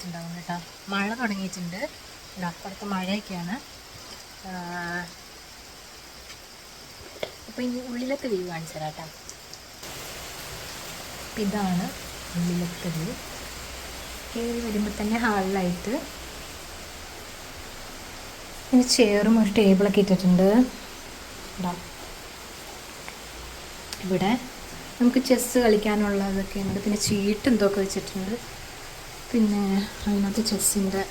തുടങ്ങിയിട്ടുണ്ടാവും കേട്ടോ. മഴ തുടങ്ങിയിട്ടുണ്ട്. അപ്പുറത്ത് മഴയൊക്കെയാണ്. അപ്പോൾ ഇനി ഉള്ളിലത്തെ വ്യൂ കാണിച്ചു തരാം കേട്ടോ. അപ്പം ഇതാണ് ഉള്ളിലത്തെ വ്യൂ. കയറി വരുമ്പോൾ തന്നെ ഹാളിലായിട്ട് ഇനി ചെയറും ഒരു ടേബിളൊക്കെ ഇട്ടിട്ടുണ്ട്. ഇവിടെ നമുക്ക് ചെസ്സ് കളിക്കാനുള്ളതൊക്കെ ഉണ്ട്. പിന്നെ ചീട്ട് എന്തൊക്കെ വെച്ചിട്ടുണ്ട്. പിന്നെ അതിനകത്ത് ചെസ്സിന്റെ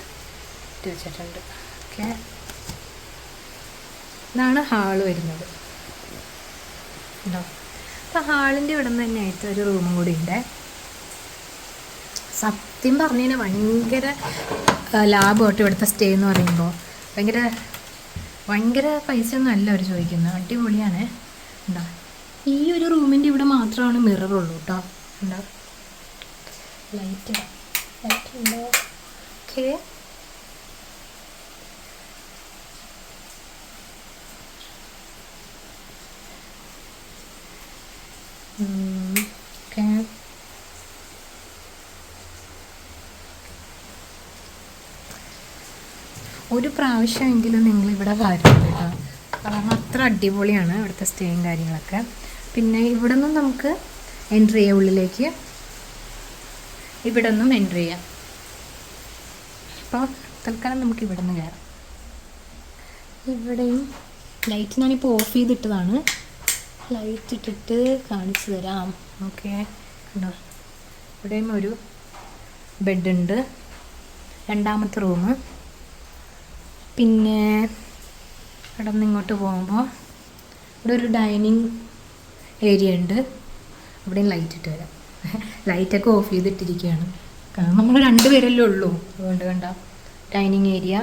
ഇത് വെച്ചിട്ടുണ്ട്. ഓക്കെ. ഇതാണ് ഹാൾ വരുന്നത്. ഉണ്ടോ അപ്പം ഹാളിന്റെ ഇവിടെ നിന്ന് തന്നെയായിട്ട് ഒരു റൂമും കൂടി ഉണ്ട്. സത്യം പറഞ്ഞു കഴിഞ്ഞാൽ ഭയങ്കര ലാഭമായിട്ട് ഇവിടുത്തെ സ്റ്റേ എന്ന് പറയുമ്പോൾ ഭയങ്കര ഭയങ്കര പൈസ ഒന്നും അല്ല അവർ ചോദിക്കുന്നത്. അടിപൊളിയാണ്. ഉണ്ടോ ഈ ഒരു റൂമിന്റെ ഇവിടെ മാത്രമാണ് മിററുള്ളൂ കേട്ടോ. ഉണ്ടോ ലൈറ്റ് ഉണ്ടോ ഓക്കെ ഓക്കെ ഒരു പ്രാവശ്യമെങ്കിലും നിങ്ങൾ ഇവിടെ വരണം കേട്ടോ. കാരണം അത്ര അടിപൊളിയാണ് ഇവിടുത്തെ സ്റ്റേയും കാര്യങ്ങളൊക്കെ. പിന്നെ ഇവിടെ നിന്നും നമുക്ക് എൻട്രി ചെയ്യാം ഉള്ളിലേക്ക് ഇവിടെ ഒന്നും എന്റർ ചെയ്യാം. അപ്പോൾ തൽക്കാലം നമുക്ക് ഇവിടെ നിന്ന് കയറാം ഇവിടെയും ലൈറ്റ് ഞാനിപ്പോൾ ഓഫ് ചെയ്തിട്ടതാണ്. ലൈറ്റ് ഇട്ടിട്ട് കാണിച്ചു തരാം. ഓക്കെ കണ്ടോ? ഇവിടെയും ഒരു ബെഡുണ്ട് രണ്ടാമത്തെ റൂം പിന്നെ ഇവിടെ നിന്ന് ഇങ്ങോട്ട് പോകുമ്പോൾ ഇവിടെ ഒരു ഡൈനിങ് ഏരിയ ഉണ്ട്. അവിടെയും ലൈറ്റ് ഇട്ട് വരാം ലൈറ്റൊക്കെ ഓഫ് ചെയ്തിട്ടിരിക്കുകയാണ്. കാരണം നമ്മൾ രണ്ടുപേരല്ലേ ഉള്ളൂ. അതുകൊണ്ട് കണ്ട ഡൈനിങ് ഏരിയ.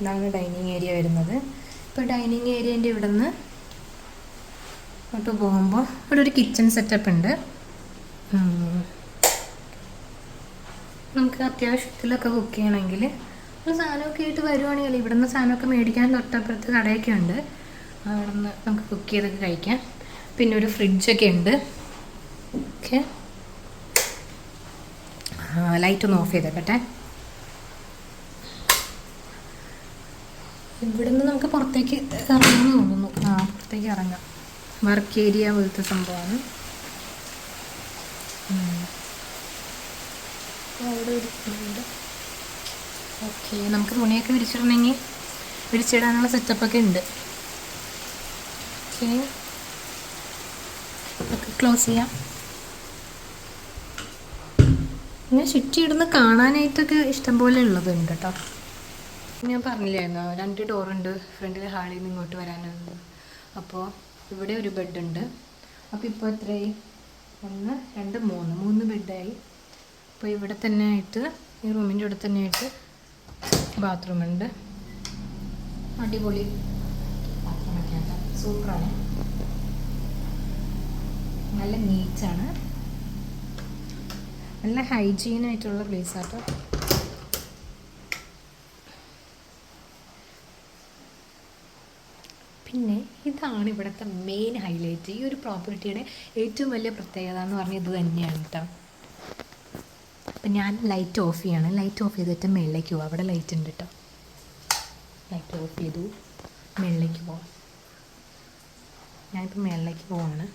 ഇതാണ് ഡൈനിങ് ഏരിയ വരുന്നത്. ഇപ്പോൾ ഡൈനിങ് ഏരിയന്റെ ഇവിടെ നിന്ന് അങ്ങോട്ട് പോകുമ്പോൾ ഇവിടെ ഒരു കിച്ചൺ സെറ്റപ്പ് ഉണ്ട്. നമുക്ക് അത്യാവശ്യത്തിലൊക്കെ കുക്ക് ചെയ്യണമെങ്കിൽ ഒരു സാധനമൊക്കെ ആയിട്ട് വരുവാണെങ്കിൽ ഇവിടുന്ന് സാധനമൊക്കെ മേടിക്കാൻ തൊട്ടപ്പുറത്ത് കടയൊക്കെ ഉണ്ട്. അവിടെ നിന്ന് നമുക്ക് കുക്ക് ചെയ്തൊക്കെ കഴിക്കാം. പിന്നെ ഒരു ഫ്രിഡ്ജൊക്കെ ഉണ്ട്. ഓക്കെ ലൈറ്റ് ഒന്ന് ഓഫ് ചെയ്തേക്കട്ടെ. ഇവിടെ നിന്ന് നമുക്ക് പുറത്തേക്ക് ഇറങ്ങാമെന്ന് തോന്നുന്നു. ആ പുറത്തേക്ക് ഇറങ്ങാം. വർക്ക് ഏരിയ പോലത്തെ സംഭവമാണ്. അവിടെ ഇരിക്കുന്നുണ്ട് ഓക്കെ നമുക്ക് തുണിയൊക്കെ വിരിച്ചിടണമെങ്കിൽ വിരിച്ചിടാനുള്ള സെറ്റപ്പൊക്കെ ഉണ്ട്. ഓക്കെ ഒക്കെ ക്ലോസ് ചെയ്യാം. പിന്നെ ചുറ്റി ഇടുന്ന കാണാനായിട്ടൊക്കെ ഇഷ്ടംപോലെ ഉള്ളതുണ്ട് കേട്ടോ ഞാൻ പറഞ്ഞില്ലായിരുന്നു രണ്ട് ഡോറുണ്ട് ഫ്രണ്ടിൽ ഹാളിൽ നിന്ന് ഇങ്ങോട്ട് വരാനുള്ളത് അപ്പോൾ ഇവിടെ ഒരു ബെഡുണ്ട് അപ്പോൾ ഇപ്പോൾ എത്രയായി? ഒന്ന് രണ്ട് മൂന്ന്. മൂന്ന് ബെഡായി അപ്പോൾ ഇവിടെ തന്നെ ആയിട്ട് ഈ റൂമിന്റെ ഇവിടെ തന്നെ ആയിട്ട് ബാത്റൂമുണ്ട് അടിപൊളി. ബാത്റൂമൊക്കെ ഉണ്ട്. സൂപ്പറാണ് നല്ല നീറ്റാണ്. നല്ല ഹൈജീൻ ആയിട്ടുള്ള പ്ലേസ് ആട്ടോ. പിന്നെ ഇതാണ് ഇവിടുത്തെ മെയിൻ ഹൈലൈറ്റ് ഈ ഒരു പ്രോപ്പർട്ടിയുടെ ഏറ്റവും വലിയ പ്രത്യേകത എന്ന് പറഞ്ഞാൽ ഇത് തന്നെയാണ് കേട്ടോ അപ്പം ഞാൻ ലൈറ്റ് ഓഫ് ചെയ്യാണ്. ലൈറ്റ് ഓഫ് ചെയ്തിട്ട് മേളിലേക്ക് പോവാം. അവിടെ ലൈറ്റ് ഉണ്ട് കേട്ടോ ലൈറ്റ് ഓഫ് ചെയ്തു. മേളിലേക്ക് പോവാം. ഞാനിപ്പോൾ മേളിലേക്ക് പോവാണ്.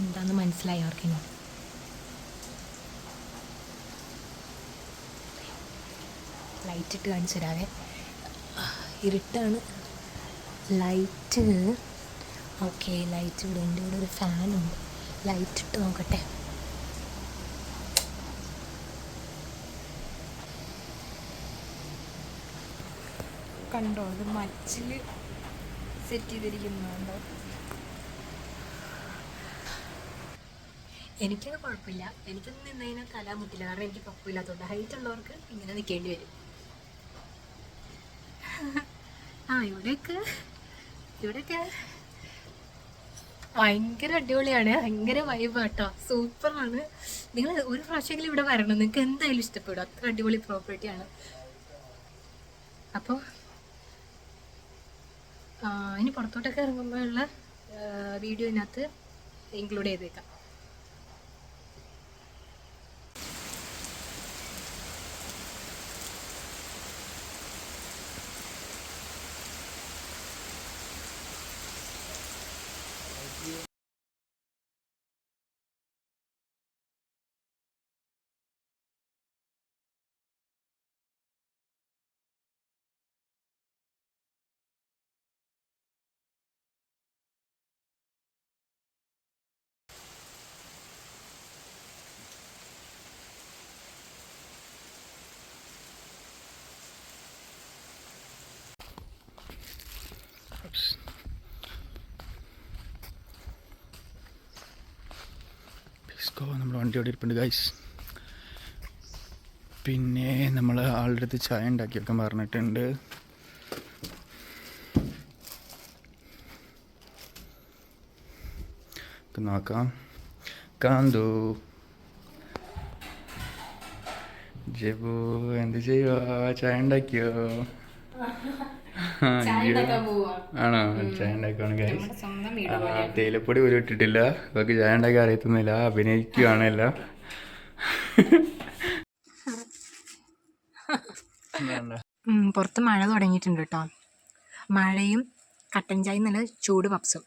എന്താന്ന് മനസ്സിലായി അവർക്കിനി ലൈറ്റ് ഇട്ട് കാണിച്ചു തരാവേ. ഇരുട്ടാണ്. ലൈറ്റ് ഓക്കെ ലൈറ്റ് ഇവിടെ എന്റെ ഇവിടെ ഒരു ഫാനുണ്ട് ലൈറ്റ് ഇട്ട് നോക്കട്ടെ. കണ്ടോ? ഇത് മച്ചിൽ സെറ്റ് ചെയ്തിരിക്കുന്നുണ്ടോ? എനിക്കത് കുഴപ്പമില്ല. എനിക്കൊന്നും നിന്നതിന് തല മുട്ടില്ല. കാരണം എനിക്ക് കുഴപ്പമില്ലാത്തതുകൊണ്ട് ഹൈറ്റ് ഉള്ളവർക്ക് ഇങ്ങനെ നിൽക്കേണ്ടി വരും. ആ ഇവിടെയൊക്കെ. ഇവിടെയൊക്കെ ഭയങ്കര അടിപൊളിയാണ്. ഭയങ്കര വൈബ് കേട്ടോ സൂപ്പറാണ്. നിങ്ങൾ ഒരു പ്രാവശ്യമെങ്കിലും ഇവിടെ വരണം. നിങ്ങൾക്ക് എന്തായാലും ഇഷ്ടപ്പെടും. അത്ര അടിപൊളി പ്രോപ്പർട്ടിയാണ് അപ്പോൾ ഇനി പുറത്തോട്ടൊക്കെ ഇറങ്ങുമ്പോഴുള്ള വീഡിയോ ഇതിനകത്ത് ഇൻക്ലൂഡ് ചെയ്തേക്കാം. ഡിസ്കോ നമ്മൾ വണ്ടി അവിടെ ഇരിപ്പുണ്ട് ഗൈസ് പിന്നെ നമ്മൾ ആളുടെ അടുത്ത് ചായ ഉണ്ടാക്കി വെക്കാൻ പറഞ്ഞിട്ടുണ്ട്. നോക്കാം. കാന്തു. ജബു എന്ത് ചെയ്യുവാ? ചായ ഉണ്ടാക്കിയോ. ആണോ? ചായ ഉണ്ടാക്കുവാണ് തേയിലപ്പൊടി പോലും ഇട്ടിട്ടില്ല. ഇവർക്ക് ചായ ഉണ്ടാക്കി അറിയത്തുന്നില്ല. അഭിനയിക്കുകയാണ് എല്ലാം. പുറത്ത് മഴ തുടങ്ങിയിട്ടുണ്ട് കേട്ടോ. മഴയും കട്ടൻ ചായ നല്ല ചൂട് പപ്സും.